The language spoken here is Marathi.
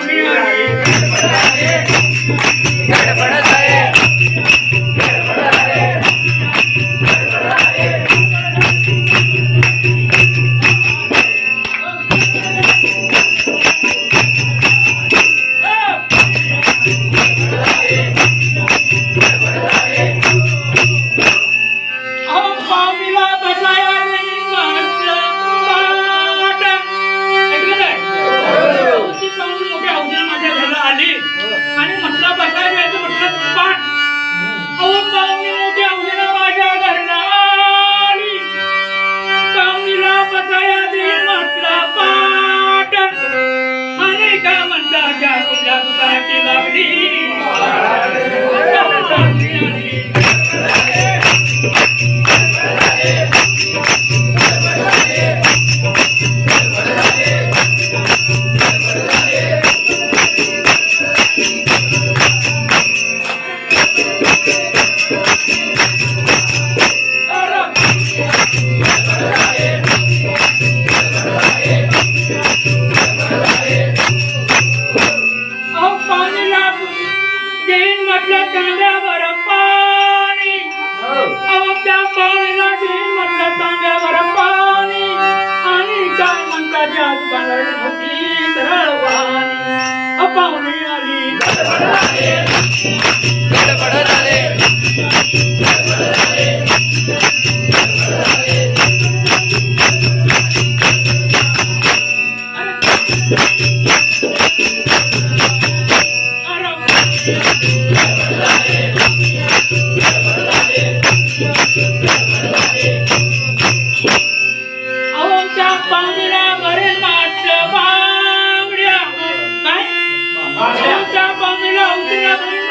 Hallelujah. ताज्या दुकानावर होती तरळवाणी अपाहुणी आली गडबड झाले गडबड झाले गडबड झाले down on the road,